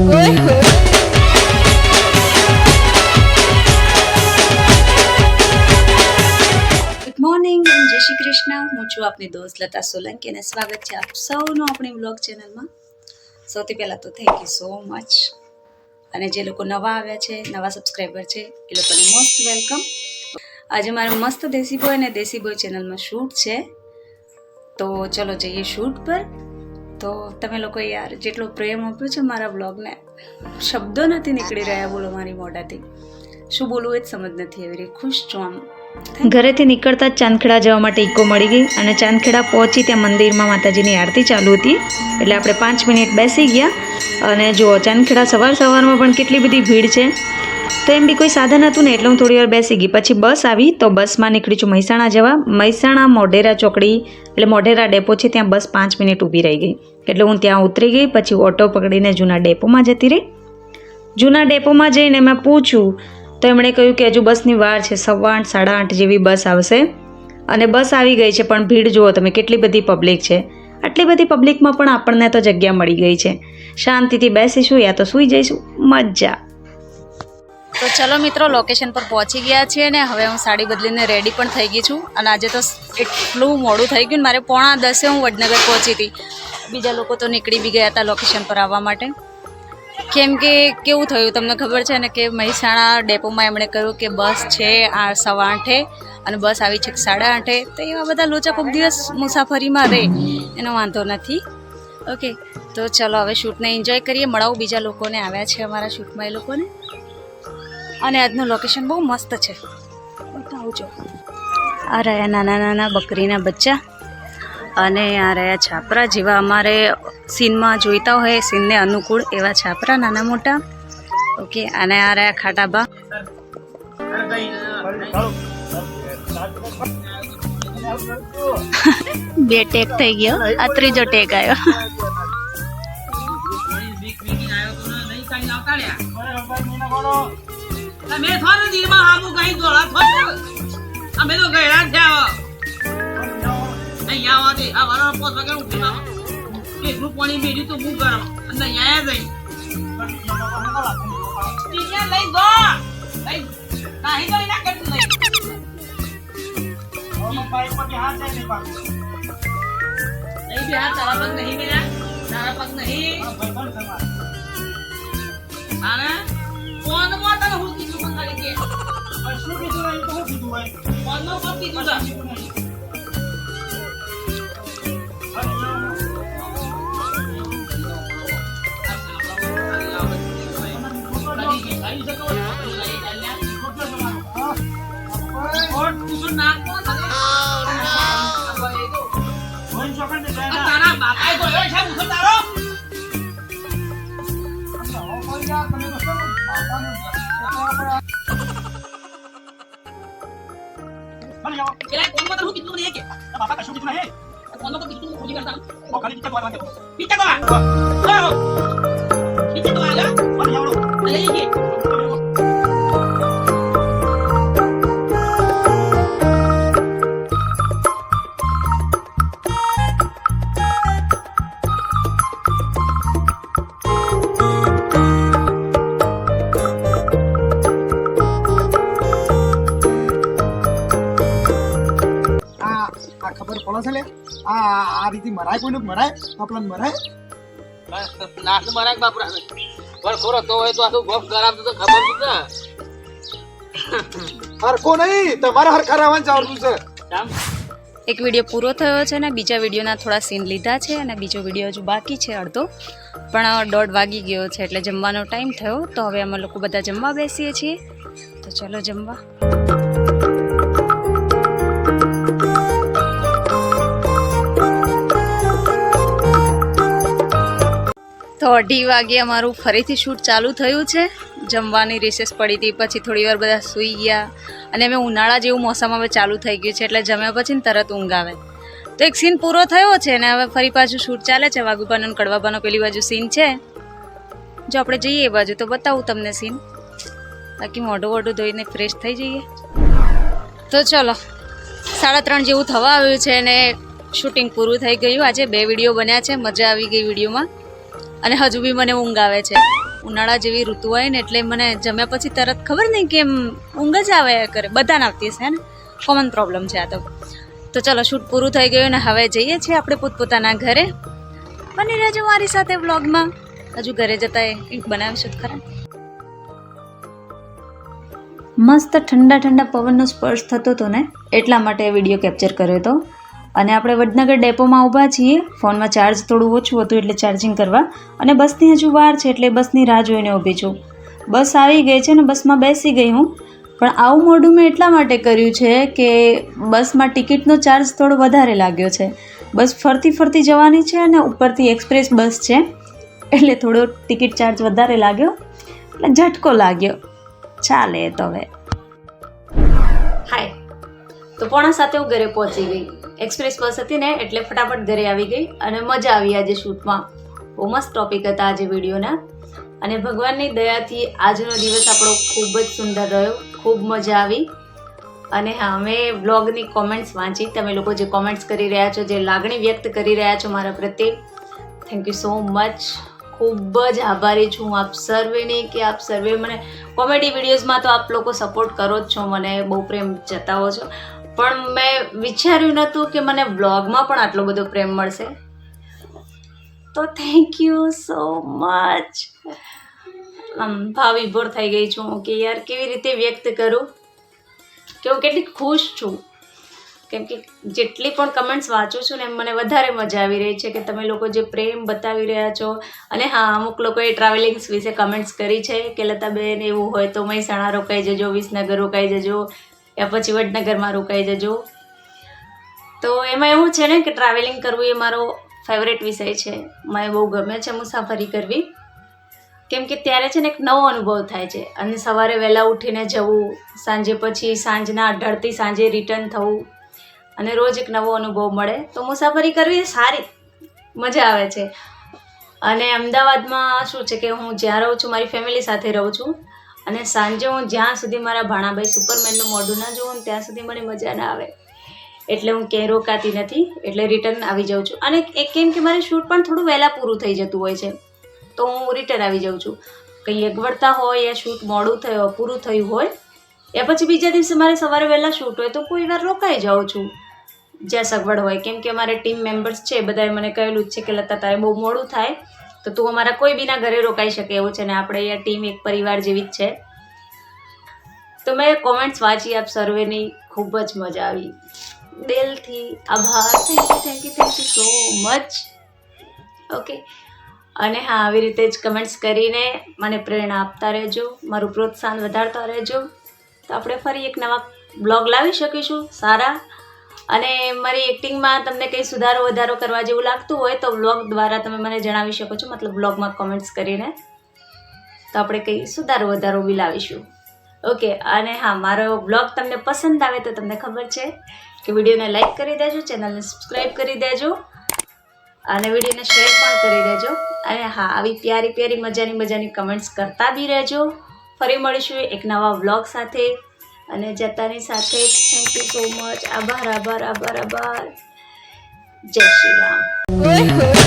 Morning જય શ્રી કૃષ્ણ હું છું આપની દોસ્ત લતા સોલંકી અને સ્વાગત છે આપ સૌનું આપણી બ્લોગ ચેનલમાં. સૌથી પહેલાં તો થેન્ક યુ સો મચ અને જે લોકો નવા આવ્યા છે, નવા સબસ્ક્રાઈબર છે, એ લોકોને મોસ્ટ વેલકમ આજે મારે મસ્ત દેશી બોય અને દેશી બોય ચેનલમાં શૂટ છે. તો ચલો જઈએ શૂટ પર. તો તમે લોકો યાર જેટલો પ્રેમ આપ્યો છે મારા બ્લોગને શબ્દો નથી નીકળી રહ્યા બોલો મારી મોઢાથી. શું બોલવું એ જ સમજ નથી આવી રહી. ખુશ છું આમ? ઘરેથી નીકળતા ચાંદખેડા જવા માટે ઇકો મળી ગઈ અને ચાંદખેડા પહોંચી ત્યાં મંદિરમાં માતાજીની આરતી ચાલુ હતી. એટલે આપણે પાંચ મિનિટ બેસી ગયા. અને જુઓ, ચાંદખેડા સવાર સવારમાં પણ કેટલી બધી ભીડ છે. તો એમ બી કોઈ સાધન હતું ને એટલે હું થોડી વાર બેસી ગઈ. પછી બસ આવી તો બસમાં નીકળી છું મહેસાણા જવા. મહેસાણા મોઢેરા ચોકડી, એટલે મોઢેરા ડેપો છે, ત્યાં બસ પાંચ મિનિટ ઊભી રહી ગઈ. એટલે હું ત્યાં ઉતરી ગઈ, પછી ઓટો પકડીને જૂના ડેપોમાં જતી રહી. જૂના ડેપોમાં જઈને મેં પૂછ્યું, તો એમણે કહ્યું કે હજુ બસની વાર છે, સવા આઠ, સાડા આઠ જેવી બસ આવશે. અને બસ આવી ગઈ છે, પણ ભીડ જુઓ તમે, કેટલી બધી પબ્લિક છે. આટલી બધી પબ્લિકમાં પણ આપણને તો જગ્યા મળી ગઈ છે. શાંતિથી બેસીશું, યા તો સૂઈ જઈશું. મજા. તો ચલો મિત્રો લોકેશન પર પહોંચી ગયા છીએ ને હવે હું સાડી બદલીને રેડી પણ થઈ ગઈ છું અને આજે તો એટલું મોડું થઈ ગયું મારે પોણા દસે હું વડનગર પહોંચી હતી. બીજા લોકો તો નીકળી બી ગયા હતા લોકેશન પર આવવા માટે. કેમ કે કેવું થયું તમને ખબર છે ને કે મહેસાણા ડેપોમાં એમણે કહ્યું કે બસ છે આ સવા આઠે અને બસ આવી છે સાડા આઠે. તો એવા બધા લોચા કોઈક દિવસ મુસાફરીમાં રહે, એનો વાંધો નથી. ઓકે તો ચલો હવે શૂટને એન્જોય કરીએ. મળાવું બીજા લોકોને. આવ્યા છે અમારા શૂટમાં એ લોકોને. અને આજનું લોકેશન બહુ મસ્ત છે. આવજો આ રહ્યા નાના નાના બકરીના બચ્ચા અને આ રહ્યા છાપરા જેવા અમારે સીનમાં જોઈતા હોય સીનને અનુકૂળ એવા છાપરા નાના મોટા. ઓકે અને આ રહ્યા ખાટાબા બે. ટેક થઈ ગયો. આ ત્રીજો ટેક આવ્યો તમે થોડો દીરમાં આવું કઈ દોડા થોડો અમે તો ગયડા છે આવો અહીંયા આવો દે આ વાળા પોત વગર ઉઠી આવો એટલું પાણી મેળ્યું તો હું ગરમ. અને અહીંયા જઈ ટીચર લઈ ગો. લઈ નાહી તો ના કેટલું લઈ નહીં બે તારા પગ નહીં મેળ્યા તારા પગ નહીં. કોણ કીધું તા? તું શું નાક કોણ ખાલી? આ તારા બાપાએ બોલ્યો છે મુસલ તારો પેલા ફોનમાં તને હું કીધું મને એ કે ફોનમાં કોણ કીધું તું ખોજી કરતા પીછે તો આ આવો. પીછે તો આગળ અલે એ કે આ આ ખબર પડે છે લે. આ આ- રીતે મરાય કોઈનું મરાય? કપડાં મરાય? નાસ મરાય બાપરા પણ ખોરો તો હોય તો આખું ગોફ ખરાબ તો ખબર જ ના. હરખો નહીં તમારે હરખા રહેવાનું ચાલતું છે. એક વીડિયો પૂરો થયો છે ને બીજા વિડીયોના થોડા સીન લીધા છે અને બીજો વીડિયો હજુ બાકી છે અડધો. પણ દોઢ વાગી ગયો છે એટલે જમવાનો ટાઈમ થયો તો હવે અમે લોકો બધા જમવા બેસીએ છીએ. તો ચલો જમવા. તો અઢી વાગે અમારું ફરીથી શૂટ ચાલુ થયું છે. જમવાની રિસેસ પડી હતી, પછી થોડી વાર બધા સૂઈ ગયા. અને અમે ઉનાળા જેવું મોસમ હવે ચાલુ થઈ ગયું છે, એટલે જમ્યા પછી ને તરત ઊંઘ આવે. તો એક સીન પૂરો થયો છે ને હવે ફરી પાછું શૂટ ચાલે છે. વાઘુબાનો અને કડવાબાનો પેલી બાજુ સીન છે. જો આપણે જઈએ એ બાજુ તો બતાવું તમને સીન બાકી મોઢું મોઢું ધોઈને ફ્રેશ થઈ જઈએ. તો ચલો, સાડા ત્રણ જેવું થવા આવ્યું છે અને શૂટિંગ પૂરું થઈ ગયું. આજે બે વીડિયો બન્યા છે, મજા આવી ગઈ વિડીયોમાં અને હજુ બી મને ઊંઘ આવે છે. ઉનાળા જેવી ઋતુ હોય ને એટલે મને જમ્યા પછી તરત ખબર નહીં કેમ ઊંઘ જ આવે કરે. બધાને આવતી હશે ને? કોમન પ્રોબ્લેમ છે આ તો. તો ચલો શૂટ પૂરું થઈ ગયું ને હવે જઈએ છીએ આપણે પોતપોતાના ઘરે. બની રહેજો મારી સાથે વ્લોગમાં હજુ ઘરે જતા કંઈક બનાવીશું ખરા. મસ્ત ઠંડા ઠંડા પવનનો સ્પર્શ થતો હતો ને? એટલા માટે વીડિયો કેપ્ચર કર્યો હતો અને આપણે વડનગર ડેપોમાં ઊભા છીએ. ફોનમાં ચાર્જ થોડું ઓછું હતું એટલે ચાર્જિંગ કરવા. અને બસની હજુ વાર છે એટલે બસની રાહ જોઈને ઊભી છું. બસ આવી ગઈ છે ને બસમાં બેસી ગઈ હું. પણ આવું મોઢું મેં એટલા માટે કર્યું છે કે બસમાં ટિકિટનો ચાર્જ થોડો વધારે લાગ્યો છે. બસ ફરતી ફરતી જવાની છે અને ઉપરથી એક્સપ્રેસ બસ છે. એટલે થોડો ટિકિટ ચાર્જ વધારે લાગ્યો. એટલે ઝટકો લાગ્યો. ચાલે તો હવે. હાય તો પોણા સાથે હું ઘરે પહોંચી ગઈ. એક્સપ્રેસ બસ હતી ને, એટલે ફટાફટ ઘરે આવી ગઈ અને મજા આવી આજે શૂટમાં બહુ મસ્ત ટોપિક હતા આજે વિડીયોના. અને ભગવાનની દયાથી આજનો દિવસ આપણો ખૂબ જ સુંદર રહ્યો, ખૂબ મજા આવી. અને હા મેં બ્લોગની કોમેન્ટ્સ વાંચી. તમે લોકો જે કોમેન્ટ્સ કરી રહ્યા છો, જે લાગણી વ્યક્ત કરી રહ્યા છો મારા પ્રત્યે થેન્ક યુ સો મચ ખૂબ જ આભારી છું આપ સર્વેની કે આપ સર્વે મને કોમેડી વિડીયોઝમાં તો આપ લોકો સપોર્ટ કરો જ છો, મને બહુ પ્રેમ જતાવો છો. પણ મેં વિચાર્યું નહોતું કે મને બ્લોગમાં પણ આટલો બધો પ્રેમ મળશે. તો થેન્ક યુ સો મચ આમ ભાવ વિભોર થઈ ગઈ છું કે યાર કેવી રીતે વ્યક્ત કરું કે હું કેટલી ખુશ છું. કેમ કે જેટલી પણ કમેન્ટ્સ વાંચું છું ને મને વધારે મજા આવી રહી છે કે તમે લોકો જે પ્રેમ બતાવી રહ્યા છો અને હા, અમુક લોકોએ ટ્રાવેલિંગ્સ વિશે કમેન્ટ્સ કરી છે કે લતાબેન એવું હોય તો મહેસાણા રોકાઈ જજો, વિસનગર રોકાઈ જજો યા પછી વડનગરમાં રોકાઈ જજો. તો એમાં એવું છે ને કે ટ્રાવેલિંગ કરવું એ મારો ફેવરેટ વિષય છે. મને બહુ ગમે છે મુસાફરી કરવી. કેમ કે ત્યારે છે ને એક નવો અનુભવ થાય છે. અને સવારે વહેલા ઉઠીને જવું, સાંજે પછી સાંજના અઢારથી સાંજે રિટર્ન થવું, અને રોજ એક નવો અનુભવ મળે. તો મુસાફરી કરવી સારી. મજા આવે છે. અને અમદાવાદમાં શું છે કે હું જ્યાં રહું છું, મારી ફેમિલી સાથે રહું છું. અને સાંજે હું જ્યાં સુધી મારા ભાણાભાઈ સુપરમેનનું મોઢું ના જોઉં ત્યાં સુધી મને મજા ના આવે. એટલે હું ક્યાંય રોકાતી નથી, એટલે રિટર્ન આવી જાઉં છું. અને એક કેમ કે મારે શૂટ પણ થોડું વહેલા પૂરું થઈ જતું હોય છે. તો હું રિટર્ન આવી જાઉં છું. કંઈ અગવડતા હોય યા શૂટ મોડું થયું, પૂરું થયું હોય એ પછી બીજા દિવસે મારે સવારે વહેલા શૂટ હોય તો કોઈ વાર રોકાઈ જાઉં છું. જ્યાં સગવડ હોય. કેમ કે અમારે ટીમ મેમ્બર્સ છે, બધાએ મને કહેલું જ છે કે, લતા, તારે બહુ મોડું થાય. તો તું અમારા કોઈ બીના ઘરે રોકાઈ શકે એવું છે ને આપણે અહીંયા ટીમ એક પરિવાર જેવી જ છે. તો મેં કોમેન્ટ્સ વાંચી આપ સર્વેની ખૂબ જ મજા આવી. દિલથી આભાર. Thank you thank you thank you so much okay અને હા, આવી રીતે જ કમેન્ટ્સ કરીને મને પ્રેરણા આપતા રહેજો, મારું પ્રોત્સાહન વધારતા રહેજો. તો આપણે ફરી એક નવા બ્લોગ લાવી શકીશું. સારા અને મારી એક્ટિંગમાં તમને કંઈ સુધારો, વધારો કરવા જેવું લાગતું હોય તો બ્લોગ દ્વારા તમે મને જણાવી શકો છો, મતલબ બ્લોગમાં કોમેન્ટ્સ કરીને. તો આપણે કંઈ સુધારો, વધારો બી લાવીશું. ઓકે અને હા, મારો બ્લોગ તમને પસંદ આવે તો તમને ખબર છે કે વિડીયોને લાઈક કરી દેજો, ચેનલને સબસ્ક્રાઈબ કરી દેજો, અને વિડીયોને શેર પણ કરી દેજો. અને હા, આવી પ્યારી પ્યારી મજાની મજાની કમેન્ટ્સ કરતા બી રહેજો. ફરી મળીશું એક નવા વ્લોગ સાથે. અને જતાની સાથે થેન્ક યુ સો મચ આભાર આભાર આભાર આભાર. જય શ્રી રામ.